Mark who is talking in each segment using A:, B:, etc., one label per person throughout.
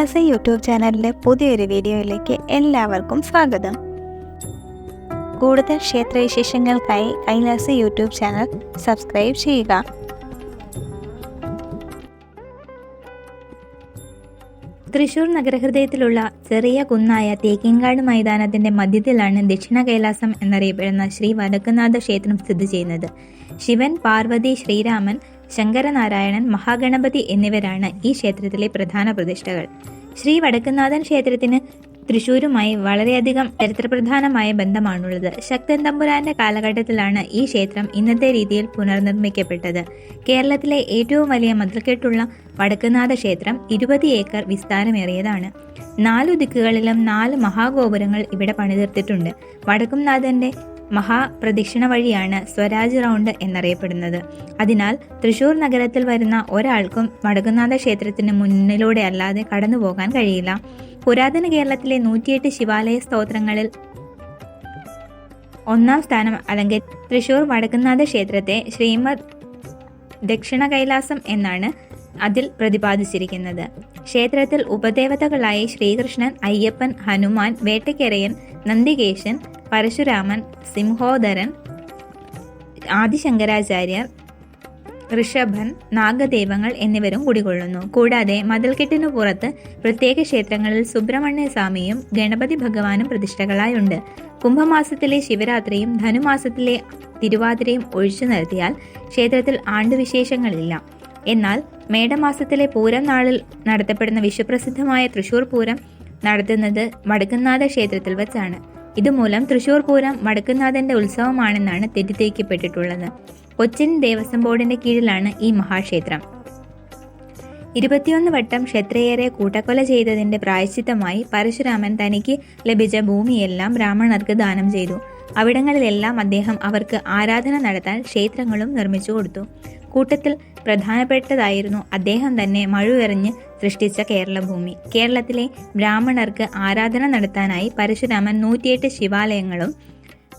A: Kailasa YouTube ചാനലിലെ പുതിയൊരു വീഡിയോയിലേക്ക് എല്ലാവർക്കും സ്വാഗതം. കൂടുതൽ ക്ഷേത്രവിശേഷങ്ങൾക്കായി കൈലാസ യൂട്യൂബ് ചാനൽ സബ്സ്ക്രൈബ് ചെയ്യുക.
B: തൃശൂർ നഗരഹൃദയത്തിലുള്ള ചെറിയ കുന്നായ തേക്കിൻകാട് മൈതാനത്തിന്റെ മധ്യത്തിലാണ് ദക്ഷിണ കൈലാസം എന്നറിയപ്പെടുന്ന ശ്രീ വടക്കുനാഥ ക്ഷേത്രം സ്ഥിതി ചെയ്യുന്നത്. ശിവൻ പാർവതി ശ്രീരാമൻ ശങ്കരനാരായണൻ മഹാഗണപതി എന്നിവരാണ് ഈ ക്ഷേത്രത്തിലെ പ്രധാന പ്രതിഷ്ഠകൾ. ശ്രീ വടക്കുനാഥൻ ക്ഷേത്രത്തിന് തൃശൂരുമായി വളരെയധികം ചരിത്രപ്രധാനമായ ബന്ധമാണുള്ളത്. ശക്തൻ തമ്പുരാന്റെ കാലഘട്ടത്തിലാണ് ഈ ക്ഷേത്രം ഇന്നത്തെ രീതിയിൽ പുനർനിർമ്മിക്കപ്പെട്ടത്. കേരളത്തിലെ ഏറ്റവും വലിയ മതിൽക്കെട്ടുള്ള വടക്കുനാഥ ക്ഷേത്രം ഇരുപത് ഏക്കർ വിസ്താരമേറിയതാണ്. നാലു ദിക്കുകളിലും നാല് മഹാഗോപുരങ്ങൾ ഇവിടെ പണിതീർത്തിട്ടുണ്ട്. വടക്കുംനാഥന്റെ മഹാപ്രദക്ഷിണ വഴിയാണ് സ്വരാജ് റൗണ്ട് എന്നറിയപ്പെടുന്നത്. അതിനാൽ തൃശൂർ നഗരത്തിൽ വരുന്ന ഒരാൾക്കും വടകുന്നാഥ ക്ഷേത്രത്തിന് മുന്നിലൂടെ അല്ലാതെ കടന്നു പോകാൻ കഴിയില്ല. പുരാതന കേരളത്തിലെ നൂറ്റിയെട്ട് ശിവാലയ സ്തോത്രങ്ങളിൽ ഒന്നാം സ്ഥാനം അല്ലെങ്കിൽ തൃശൂർ വടക്കുന്നാഥ ക്ഷേത്രത്തെ ശ്രീമദ് ദക്ഷിണ കൈലാസം എന്നാണ് അതിൽ പ്രതിപാദിച്ചിരിക്കുന്നത്. ക്ഷേത്രത്തിൽ ഉപദേവതകളായി ശ്രീകൃഷ്ണൻ അയ്യപ്പൻ ഹനുമാൻ വേട്ടക്കെരയൻ നന്ദികേശൻ പരശുരാമൻ സിംഹോദരൻ ആദിശങ്കരാചാര്യർ ഋഷഭൻ നാഗദേവങ്ങൾ എന്നിവരും കുടികൊള്ളുന്നു. കൂടാതെ മതിൽക്കെട്ടിനു പുറത്ത് പ്രത്യേക ക്ഷേത്രങ്ങളിൽ സുബ്രഹ്മണ്യ സ്വാമിയും ഗണപതി ഭഗവാനും പ്രതിഷ്ഠകളായുണ്ട്. കുംഭമാസത്തിലെ ശിവരാത്രിയും ധനുമാസത്തിലെ തിരുവാതിരയും ഒഴിച്ചു നിർത്തിയാൽ ക്ഷേത്രത്തിൽ ആണ്ടുവിശേഷങ്ങളില്ല. എന്നാൽ മേടമാസത്തിലെ പൂരം നാളിൽ നടത്തപ്പെടുന്ന വിശ്വപ്രസിദ്ധമായ തൃശൂർ പൂരം നടത്തുന്നത് വടക്കുന്നാഥ ക്ഷേത്രത്തിൽ വച്ചാണ്. ഇതുമൂലം തൃശൂർ പൂരം വടക്കുന്നാഥന്റെ ഉത്സവമാണെന്നാണ് തെറ്റിദ്ധരിക്കപ്പെട്ടിട്ടുള്ളത്. കൊച്ചിൻ ദേവസ്വം ബോർഡിന്റെ കീഴിലാണ് ഈ മഹാക്ഷേത്രം. ഇരുപത്തിയൊന്ന് വട്ടം ക്ഷത്രിയരെ കൂട്ടക്കൊല ചെയ്തതിന്റെ പ്രായശ്ചിത്തമായി പരശുരാമൻ തനിക്ക് ലഭിച്ച ഭൂമിയെല്ലാം ബ്രാഹ്മണർക്ക് ദാനം ചെയ്തു. അവിടങ്ങളിലെല്ലാം അദ്ദേഹം അവർക്ക് ആരാധന നടത്താൻ ക്ഷേത്രങ്ങളും നിർമ്മിച്ചു കൊടുത്തു. കൂട്ടത്തിൽ പ്രധാനപ്പെട്ടതായിരുന്നു അദ്ദേഹം തന്നെ മഴുവെറിഞ്ഞ് സൃഷ്ടിച്ച കേരളഭൂമി കേരളത്തിലെ ബ്രാഹ്മണർക്ക് ആരാധന നടത്താനായി പരശുരാമൻ നൂറ്റിയെട്ട് ശിവാലയങ്ങളും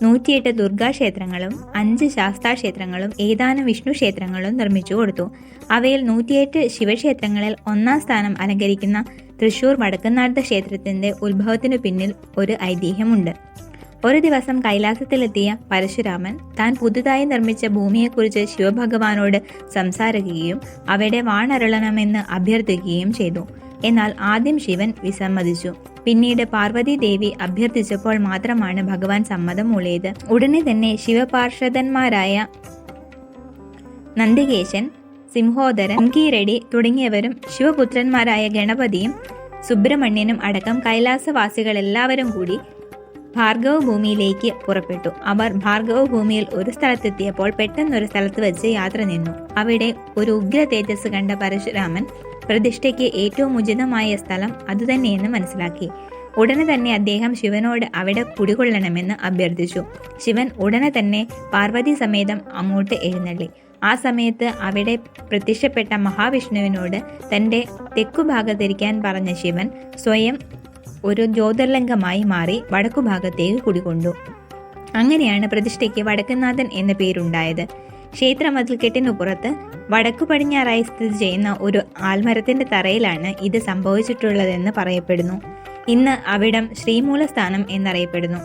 B: നൂറ്റിയെട്ട് ദുർഗാക്ഷേത്രങ്ങളും അഞ്ച് ശാസ്താക്ഷേത്രങ്ങളും ഏതാനും വിഷ്ണു ക്ഷേത്രങ്ങളും നിർമ്മിച്ചു കൊടുത്തു. അവയിൽ നൂറ്റിയെട്ട് ശിവക്ഷേത്രങ്ങളിൽ ഒന്നാം സ്ഥാനം അലങ്കരിക്കുന്ന തൃശൂർ വടക്കുന്നാട്ട ക്ഷേത്രത്തിന്റെ ഉത്ഭവത്തിനു പിന്നിൽ ഒരു ഐതിഹ്യമുണ്ട്. ഒരു ദിവസം കൈലാസത്തിലെത്തിയ പരശുരാമൻ താൻ പുതുതായി നിർമ്മിച്ച ഭൂമിയെക്കുറിച്ച് ശിവഭഗവാനോട് സംസാരിക്കുകയും അവിടെ വാണരുളണമെന്ന് അഭ്യർത്ഥിക്കുകയും ചെയ്തു. എന്നാൽ ആദ്യം ശിവൻ വിസമ്മതിച്ചു. പിന്നീട് പാർവതി ദേവി അഭ്യർത്ഥിച്ചപ്പോൾ മാത്രമാണ് ഭഗവാൻ സമ്മതം മൂളിയത്. ഉടനെ തന്നെ ശിവപാർഷദന്മാരായ നന്ദികേശൻ സിംഹോദരൻ അങ്കീരടി തുടങ്ങിയവരും ശിവപുത്രന്മാരായ ഗണപതിയും സുബ്രഹ്മണ്യനും അടക്കം കൈലാസവാസികളെല്ലാവരും കൂടി ഭാർഗവ ഭൂമിയിലേക്ക് പുറപ്പെട്ടു. അവർ ഭാർഗവ ഭൂമിയിൽ ഒരു സ്ഥലത്തെത്തിയപ്പോൾ പെട്ടെന്നൊരു സ്ഥലത്ത് വെച്ച് യാത്ര നിന്നു. അവിടെ ഒരു ഉഗ്ര തേജസ് കണ്ട പരശുരാമൻ പ്രതിഷ്ഠയ്ക്ക് ഏറ്റവും ഉചിതമായ സ്ഥലം അതുതന്നെയെന്ന് മനസ്സിലാക്കി. ഉടനെ തന്നെ അദ്ദേഹം ശിവനോട് അവിടെ കുടികൊള്ളണമെന്ന് അഭ്യർത്ഥിച്ചു. ശിവൻ ഉടനെ തന്നെ പാർവതി സമേതം അങ്ങോട്ട് എഴുന്നള്ളി. ആ സമയത്ത് അവിടെ പ്രത്യക്ഷപ്പെട്ട മഹാവിഷ്ണുവിനോട് തന്റെ തെക്കുഭാഗത്തിരിക്കാൻ പറഞ്ഞ ശിവൻ സ്വയം ഒരു ജ്യോതിർലിംഗമായി മാറി വടക്കുഭാഗത്തേക്ക് കുടികൊണ്ടു. അങ്ങനെയാണ് പ്രതിഷ്ഠയ്ക്ക് വടക്കുനാഥൻ എന്ന പേരുണ്ടായത്. ക്ഷേത്ര മതിൽക്കെട്ടിനു പുറത്ത് വടക്കു പടിഞ്ഞാറായി സ്ഥിതി ചെയ്യുന്ന ഒരു ആൽമരത്തിന്റെ തറയിലാണ് ഇത് സംഭവിച്ചിട്ടുള്ളതെന്ന് പറയപ്പെടുന്നു. ഇന്ന് അവിടം ശ്രീമൂലസ്ഥാനം എന്നറിയപ്പെടുന്നു.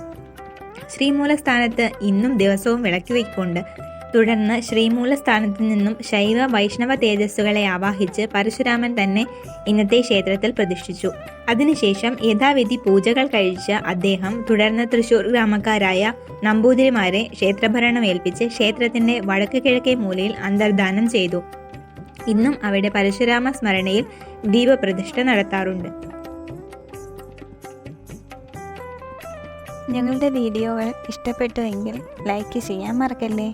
B: ശ്രീമൂലസ്ഥാനത്ത് ഇന്നും ദിവസവും വിളക്കി വയ്ക്കൊണ്ട് തുടർന്ന് ശ്രീമൂലസ്ഥാനത്ത് നിന്നും ശൈവ വൈഷ്ണവ തേജസ്സുകളെ ആവാഹിച്ച് പരശുരാമൻ തന്നെ ഇന്നത്തെ ക്ഷേത്രത്തിൽ പ്രതിഷ്ഠിച്ചു. അതിനുശേഷം യഥാവിധി പൂജകൾ കഴിച്ച അദ്ദേഹം തുടർന്ന് തൃശൂർ ഗ്രാമക്കാരായ നമ്പൂതിരിമാരെ ക്ഷേത്രഭരണം ഏൽപ്പിച്ച് ക്ഷേത്രത്തിന്റെ വടക്ക് കിഴക്കേ മൂലയിൽ അന്തർദാനം ചെയ്തു. ഇന്നും അവിടെ പരശുരാമ സ്മരണയിൽ ദീപപ്രതിഷ്ഠ നടത്താറുണ്ട്.
A: ഞങ്ങളുടെ വീഡിയോകൾ ഇഷ്ടപ്പെട്ടുവെങ്കിൽ ലൈക്ക് ചെയ്യാൻ മറക്കല്ലേ?